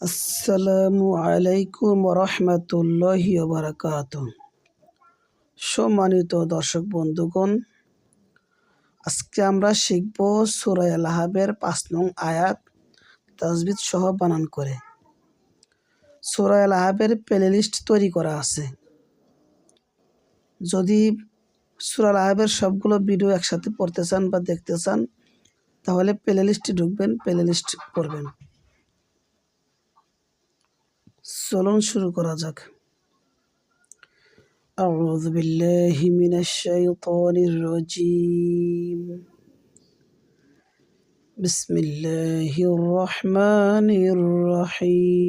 আসসালামু আলাইকুম রহমতুল্লাহি বারাকাত সম্মানিত দর্শক বন্ধুগণ, আজকে আমরা শিখব সুরায় আলাহাবের পাঁচ নং আয়াত তাজবিদ সহ বানান করে। সুরায় আলাহাবের প্লেলিস্ট তৈরি করা আছে। যদি সুরা আলাহাবের সবগুলো ভিডিও একসাথে পড়তে চান বা দেখতে চান, তাহলে প্লেলিস্টে ঢুকবেন প্লেলিস্ট করবেন। চলুন শুরু করা যাক أعوذ بالله من الشيطان الرجيم بسم الله الرحمن الرحيم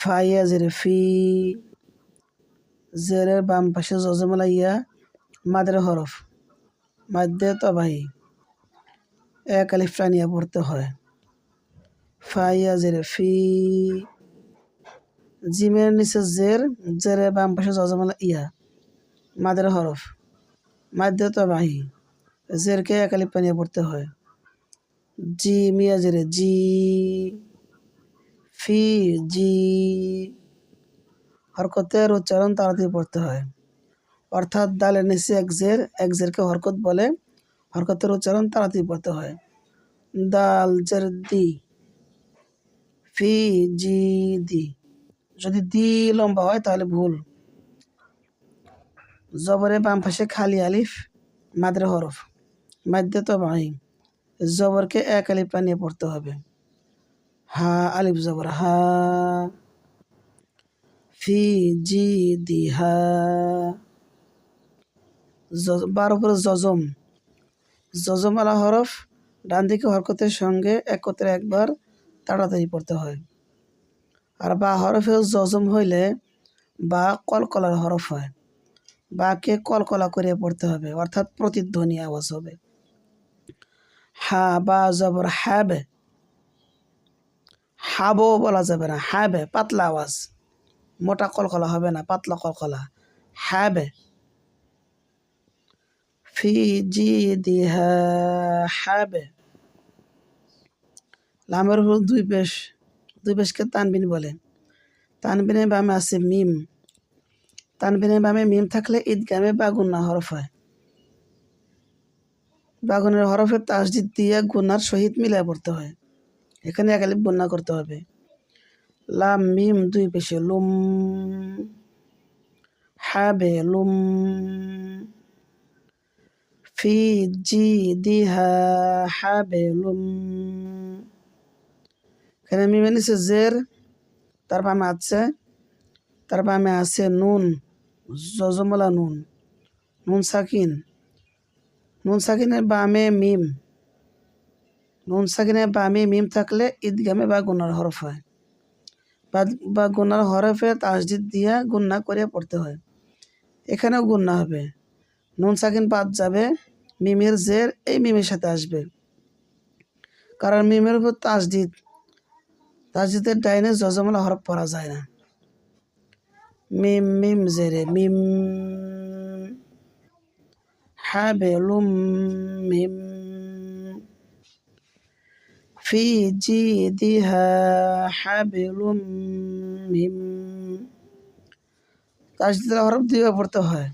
ফাইয়া জেরে ফি জেরের বাম পাশে জজমালাইয়া মাদের হরফ মাদ্দে তবাহি এক আলিফ টানিয়া পড়তে হয় ফাইয়া জেরে ফি জিমের নিচে জের জেরে বাম পাশে জজমালা ইয়া মাদের হরফ মাদ্দে তবাহি জেরকে এক আলিফ টানিয়া পড়তে হয় জি মিয়া জেরে জি ফি জি হরকতের উচ্চারণ তাড়াতাড়ি পড়তে হয় অর্থাৎ দালের নিচে এক জের এক জেরকে হরকত বলে হরকতের উচ্চারণ তাড়াতাড়ি পড়তে হয় দাল জের দি ফি জি দি যদি দি লম্বা হয়, তাহলে ভুল। জবরে বাম পাশে খালি আলিফ, মাদ্রে হরফ। মাদ্যে তো ভাই জবরকে এক আলিফ পানিয়ে পড়তে হবে। হা, আলিফ জবর, হা। ফি জি দি হা বার উপরে জজম। জজম আলা হরফ, ডান দিকে হরকতের সঙ্গে একত্রে একবার তাড়াতাড়ি পড়তে হয়। আর বা হরফে জজম হইলে বা কলকলার হরফ হয়। বাকে কলকলা করে পড়তে হবে, অর্থাৎ প্রতিধ্বনি আওয়াজ হবে। হা, বা, জবর, হ্যাবে। হাবো বলা যাবে না, হ্যাবে, পাতলা আওয়াজ। মোটা কলকলা হবে না, পাতলা কলকলা। হ্যাবে। ফি, জি, দি, হ্যাবে। লামের হল দুই পেশ দুই পেশকে তানবিন বলে। তানবিনের বামে আছে মিম। তানবিনের বামে মিম থাকলে ঈদগামে বাগুন্না হরফ হয়। বাগুনের হরফে তাসজিদ দিয়ে গুনার সহিত মিলায় পড়তে হয়। এখানে একালিপ বন্যা করতে হবে। লাম, মিম দুই পেশে, লুম, হাবে, লুম, ফি, জি দিহা হাবে, লুম। এখানে মিমে নিচে জের, তার বামে আছে, তার বামে আছে নুন, জজমলা নুন নুন সাকিন, নুন সাকিনের বামে মিম, নুন সাকিনের বামে মিম থাকলে ঈদগামে বা গুনার হরফ হয়। বা গুনার হরফে তাসজিদ দিয়া গুন্না করে পড়তে হয়। এখানেও গুন্না হবে। নুন সাকিন বাদ যাবে, মিমের জের এই মিমের সাথে আসবে। কারণ মিমের উপর তাসজিদ তাসজিদের ডাইনে জজমলা হরফ পড়া যায় না। মিম মিম জেরে, মিম। হাবেলুম, মিম। ফি জিদিহা হাবেলুম, মিম। তাসজিদের হরফ দুইবার পড়তে হয়,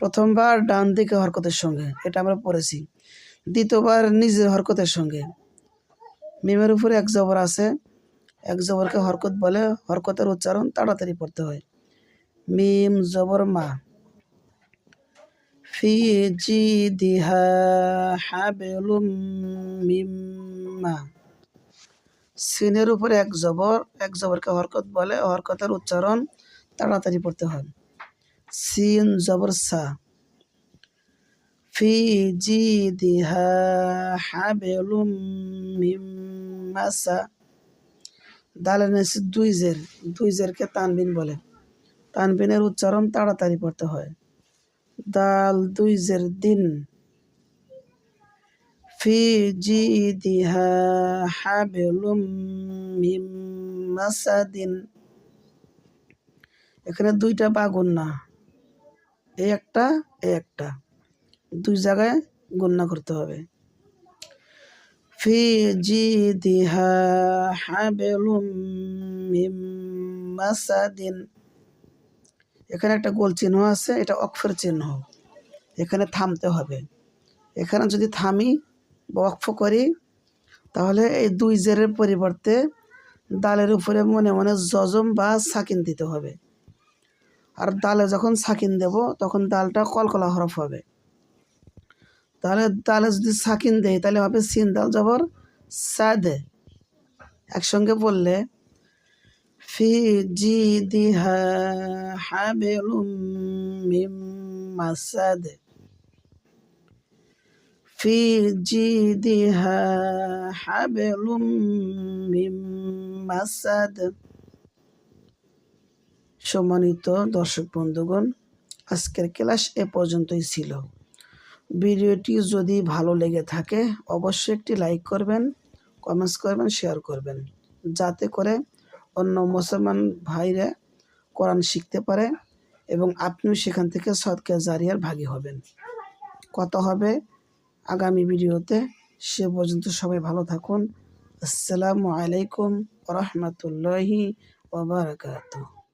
প্রথমবার ডান দিকে হরকতের সঙ্গে, এটা আমরা পড়েছি। দ্বিতীয়বার নিজের হরকতের সঙ্গে, মিমের উপরে এক জবর আছে এক জবরকে হরকত বলে, হরকতের উচ্চারণ তাড়াতাড়ি পড়তে হয়। মিম জবর মা। ফি জি দিহা হাবেলুম সিনের উপরে এক জবর, এক জবরকে হরকত বলে, হরকতের উচ্চারণ তাড়াতাড়ি পড়তে হয়। সিন জবর সা। ফি জি দিহা হাবেলুম মিম মাসা দালের নিচে দুই জের, দুই জেরকে তানবিন বলে। তানবিনের উচ্চারণ তাড়াতাড়ি পড়তে হয়। দাল দুই জের দিন। ফি জি দিহা হাবেলুম মাসাদিন। এখানে দুইটা বাগুন না। এই একটা একটা। দুই জায়গায় গণ্য করতে হবে। في جيدها حبل من مسد এখানে একটা গোল চিহ্ন আছে এটা অক্ষর চিহ্ন এখানে থামতে হবে এখানে যদি থামি বা অক্ষ করি তাহলে এই দুই জেরের পরিবর্তে দালের উপরে মনে মনে জজম বা সাকিন দিতে হবে আর দালে যখন সাকিন দেব তখন দালটা কলকলা হরফ হবে তাহলে তাহলে যদি সাকিন দেয় তাহলে হবে সিন দাল জবর সাদে। একসঙ্গে বললে, ফি জি দিহা হাবেলুম মিম মাসাদ। মিম মাসাদ। সম্মানিত দর্শক বন্ধুগণ, আজকের ক্লাস এ পর্যন্তই ছিল। ভিডিওটি যদি ভালো লেগে থাকে, অবশ্যই একটি লাইক করবেন, কমেন্টস করবেন, শেয়ার করবেন। যাতে করে অন্য মুসলমান ভাইরা কোরআন শিখতে পারে এবং আপনিও সেখান থেকে সৎকে জারিয়ার ভাগী হবেন। কথা হবে আগামী ভিডিওতে। সে পর্যন্ত সবাই ভালো থাকুন। আসসালামু আলাইকুম রহমতুল্লাহি ওবরাকাতুহ